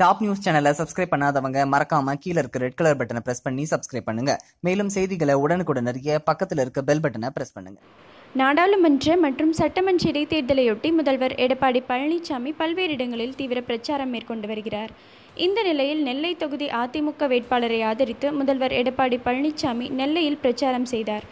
Top news சேனலை subscribe பண்ணாதவங்க மறக்காம கீழே இருக்க ரெட் கலர் பட்டனை பிரஸ் பண்ணி சப்ஸ்கிரைப் பண்ணுங்க. மேலும் செய்திகளை உடனுக்குடன் அறிய பக்கத்தில் இருக்க பெல் பட்டனை பிரஸ் பண்ணுங்க. நாடாளுமன்ற மற்றும் சட்டமன்ற இடைத்தேர்தலையொட்டி முதல்வர் எடப்பாடி பழனிசாமி பல்வேறு இடங்களில் தீவிர பிரச்சாரம் மேற்கொண்டு வருகிறார். இந்த நிலையில் நெல்லை தொகுதி அதிமுக வேட்பாளரை ஆதரித்து முதல்வர் எடப்பாடி பழனிசாமி நெல்லையில் பிரச்சாரம் செய்தார்.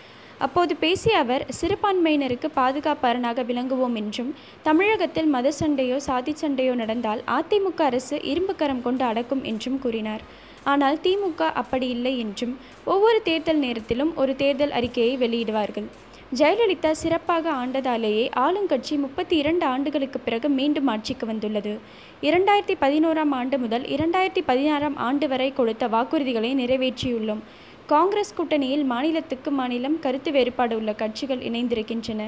அப்போது பேசிய அவர் சிறுபான்மையினருக்கு பாதுகாப்பு அரணாக விளங்குவோம் என்றும் தமிழகத்தில் மத சண்டையோ சாதி சண்டையோ நடந்தால் அதிமுக அரசு இரும்பு கரம் கொண்டு அடக்கும் என்றும் கூறினார். ஆனால் திமுக அப்படி இல்லை என்றும் ஒவ்வொரு தேர்தல் நேரத்திலும் ஒரு தேர்தல் அறிக்கையை வெளியிடுவார்கள். ஜெயலலிதா சிறப்பாக ஆண்டதாலேயே ஆளுங்கட்சி முப்பத்தி இரண்டு ஆண்டுகளுக்கு பிறகு மீண்டும் ஆட்சிக்கு வந்துள்ளது. இரண்டாயிரத்தி பதினோராம் ஆண்டு முதல் இரண்டாயிரத்தி பதினாறாம் ஆண்டு வரை கொடுத்த வாக்குறுதிகளை நிறைவேற்றியுள்ளோம். காங்கிரஸ் கூட்டணியில் மாநிலத்துக்கு மாநிலம் கருத்து வேறுபாடு உள்ள கட்சிகள் இணைந்திருக்கின்றன.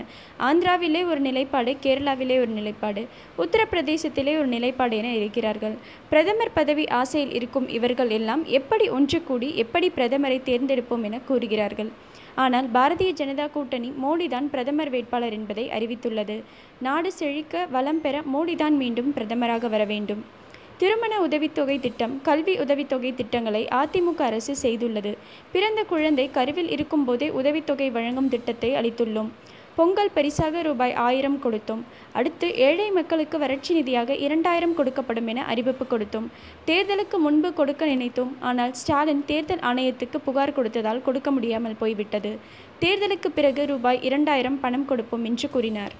ஆந்திராவிலே ஒரு நிலைப்பாடு கேரளாவிலே ஒரு நிலைப்பாடு உத்தரப்பிரதேசத்திலே ஒரு நிலைப்பாடு என இருக்கிறார்கள். பிரதமர் பதவி ஆசையில் இருக்கும் இவர்கள் எல்லாம் எப்படி ஒன்று கூடி எப்படி பிரதமரை தேர்ந்தெடுப்போம் என கூறுகிறார்கள். ஆனால் பாரதிய ஜனதா கூட்டணி மோடிதான் பிரதமர் வேட்பாளர் என்பதை அறிவித்துள்ளது. நாடு செழிக்க வளம் பெற மோடிதான் மீண்டும் பிரதமராக வர வேண்டும். திருமண உதவித்தொகை திட்டம் கல்வி உதவித்தொகை திட்டங்களை அதிமுக அரசு செய்துள்ளது. பிறந்த குழந்தை கருவில் இருக்கும்போதே உதவித்தொகை வழங்கும் திட்டத்தை அளித்துள்ளோம். பொங்கல் பரிசாக ரூபாய் ஆயிரம் கொடுத்தோம். அடுத்து ஏழை மக்களுக்கு வறட்சி நிதியாக இரண்டாயிரம் கொடுக்கப்படும் என அறிவிப்பு கொடுத்தோம். தேர்தலுக்கு முன்பு கொடுக்க நினைத்தோம். ஆனால் ஸ்டாலின் தேர்தல் ஆணையத்துக்கு புகார் கொடுத்ததால் கொடுக்க முடியாமல் போய்விட்டது. தேர்தலுக்கு பிறகு ரூபாய் இரண்டாயிரம் பணம் கொடுப்போம் என்று கூறினார்.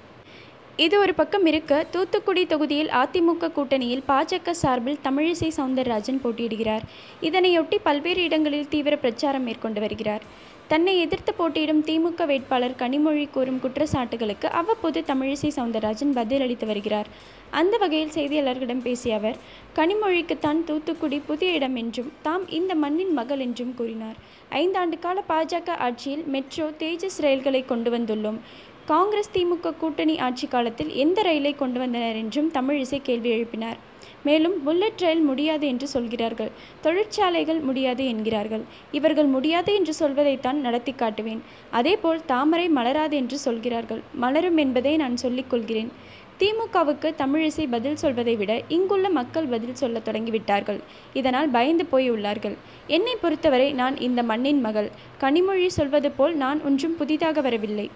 இது ஒரு பக்கம் இருக்க தூத்துக்குடி தொகுதியில் அதிமுக கூட்டணியில் பாஜக சார்பில் தமிழிசை சவுந்தரராஜன் போட்டியிடுகிறார். இதனையொட்டி பல்வேறு இடங்களில் தீவிர பிரச்சாரம் மேற்கொண்டு வருகிறார். தன்னை எதிர்த்து போட்டியிடும் திமுக வேட்பாளர் கனிமொழி கூறும் குற்றச்சாட்டுகளுக்கு அவ்வப்போது தமிழிசை சவுந்தரராஜன் பதிலளித்து வருகிறார். அந்த வகையில் செய்தியாளர்களிடம் பேசிய அவர் கனிமொழிக்குத்தான் தூத்துக்குடி புதிய இடம் என்றும் தாம் இந்த மண்ணின் மகள் என்றும் கூறினார். ஐந்தாண்டு கால பாஜக ஆட்சியில் மெட்ரோ தேஜஸ் ரயில்களை கொண்டு வந்துள்ளோம். காங்கிரஸ் திமுக கூட்டணி ஆட்சி காலத்தில் எந்த ரயிலை கொண்டு வந்தனர் என்றும் தமிழிசை கேள்வி எழுப்பினார். மேலும் புல்லட் ரயில் முடியாது என்று சொல்கிறார்கள். தொழிற்சாலைகள் முடியாது என்கிறார்கள். இவர்கள் முடியாது என்று சொல்வதைத்தான் நடத்தி காட்டுவேன். அதேபோல் தாமரை மலராது என்று சொல்கிறார்கள். மலரும் என்பதை நான் சொல்லிக் கொள்கிறேன். திமுகவுக்கு தமிழிசை பதில் சொல்வதை விட இங்குள்ள மக்கள் பதில் சொல்ல தொடங்கிவிட்டார்கள். இதனால் பயந்து போய் உள்ளார்கள் என்னை பொறுத்தவரை நான் இந்த மண்ணின் மகள். கனிமொழி சொல்வது போல் நான் ஒன்றும் புதிதாக வரவில்லை.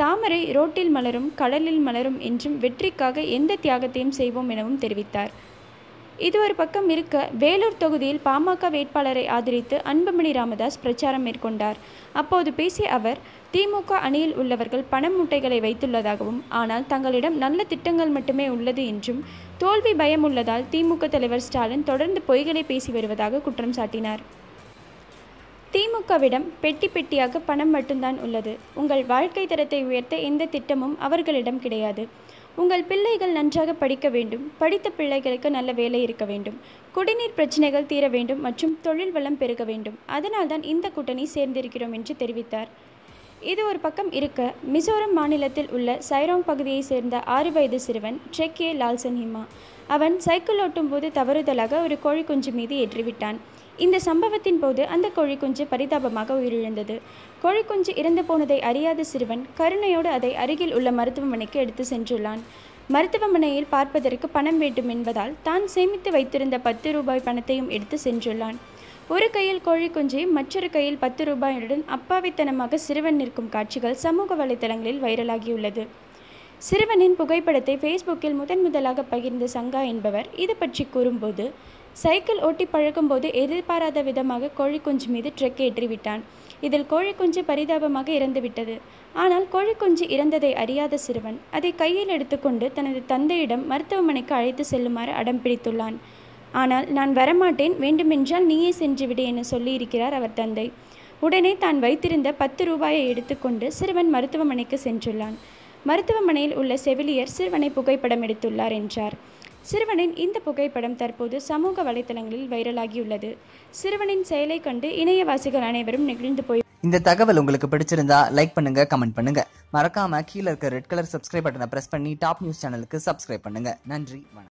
தாமரை ரோட்டில் மலரும் கடலில் மலரும் என்றும் வெற்றிக்காக எந்த தியாகத்தையும் செய்வோம் எனவும் தெரிவித்தார். இது ஒரு பக்கம் இருக்க வேலூர் தொகுதியில் பாமக வேட்பாளரை ஆதரித்து அன்புமணி ராமதாஸ் பிரச்சாரம் மேற்கொண்டார். அப்போது பேசிய அவர் திமுக அணியில் உள்ளவர்கள் பண மூட்டைகளை வைத்துள்ளதாகவும் ஆனால் தங்களிடம் நல்ல திட்டங்கள் மட்டுமே உள்ளது என்றும் தோல்வி பயம் உள்ளதால் திமுக தலைவர் ஸ்டாலின் தொடர்ந்து பொய்களை பேசி வருவதாக குற்றம் சாட்டினார். திமுகவிடம் பெட்டி பெட்டியாக பணம் மட்டும்தான் உள்ளது. உங்கள் வாழ்க்கை தரத்தை உயர்த்த எந்த திட்டமும் அவர்களிடம் கிடையாது. உங்கள் பிள்ளைகள் நன்றாக படிக்க வேண்டும். படித்த பிள்ளைகளுக்கு நல்ல வேலை இருக்க வேண்டும். குடிநீர் பிரச்சனைகள் தீர வேண்டும் மற்றும் தொழில் வளம் பெருக வேண்டும். அதனால்தான் இந்த கூட்டணி சேர்ந்திருக்கிறோம் என்று தெரிவித்தார். இது ஒரு பக்கம் இருக்க மிசோரம் மாநிலத்தில் உள்ள சைரோங் பகுதியை சேர்ந்த ஆறு வயது சிறுவன் ட்ரெக்கே லால்சன் ஹிமா அவன் சைக்கிள் ஓட்டும் போது தவறுதலாக ஒரு கோழி குஞ்சு மீது ஏற்றிவிட்டான். இந்த சம்பவத்தின் போது அந்த கோழி குஞ்சு பரிதாபமாக உயிரிழந்தது. கோழி குஞ்சு இறந்து போனதை அறியாத சிறுவன் கருணையோடு அதை அருகில் உள்ள மருத்துவமனைக்கு எடுத்து சென்றுள்ளான். மருத்துவமனையில் பார்ப்பதற்கு பணம் வேண்டும் என்பதால் தான் சேமித்து வைத்திருந்த பத்து ரூபாய் பணத்தையும் எடுத்து சென்றுள்ளான். ஒரு கையில் கோழி குஞ்சை மற்றொரு கையில் பத்து ரூபாயுடன் அப்பாவித்தனமாக சிறுவன் நிற்கும் காட்சிகள் சமூக வலைதளங்களில் வைரலாகியுள்ளது. சிறுவனின் புகைப்படத்தை ஃபேஸ்புக்கில் முதன் முதலாக பகிர்ந்த சங்கா என்பவர் இது பற்றி கூறும்போது சைக்கிள் ஓட்டி பழகும்போது எதிர்பாராத விதமாக கோழி குஞ்சு மீது ட்ரெக் ஏற்றிவிட்டான். இதில் கோழி குஞ்சு பரிதாபமாக இறந்துவிட்டது. ஆனால் கோழி குஞ்சு இறந்ததை அறியாத சிறுவன் அதை கையில் எடுத்துக்கொண்டு தனது தந்தையிடம் மருத்துவமனைக்கு அழைத்து செல்லுமாறு அடம் பிடித்துள்ளான். ஆனால் நான் வரமாட்டேன் வேண்டுமென்றால் நீயே சென்றுவிடு என சொல்லியிருக்கிறார் அவர் தந்தை. உடனே தான் வைத்திருந்த பத்து ரூபாயை எடுத்துக்கொண்டு சிறுவன் மருத்துவமனைக்கு சென்றுள்ளான். மருத்துவமனையில் உள்ள செவிலியர் சிறுவனை புகைப்படம் எடுத்துள்ளார் என்றார். சிறுவனின் இந்த புகைப்படம் தற்போது சமூக வலைதளங்களில் வைரலாகியுள்ளது. சிறுவனின் செயலை கண்டு இணையவாசிகள் அனைவரும் நெகிழ்ந்து போய் இந்த தகவல் உங்களுக்கு பிடிச்சிருந்தா லைக் பண்ணுங்க கமெண்ட் பண்ணுங்க. மறக்காம கீழ இருக்க ரெட் கலர் சப்ஸ்கிரைப் பட்டனை பிரஸ் பண்ணி டாப் நியூஸ் சேனலுக்கு சப்ஸ்கிரைப் பண்ணுங்க. நன்றி வணக்கம்.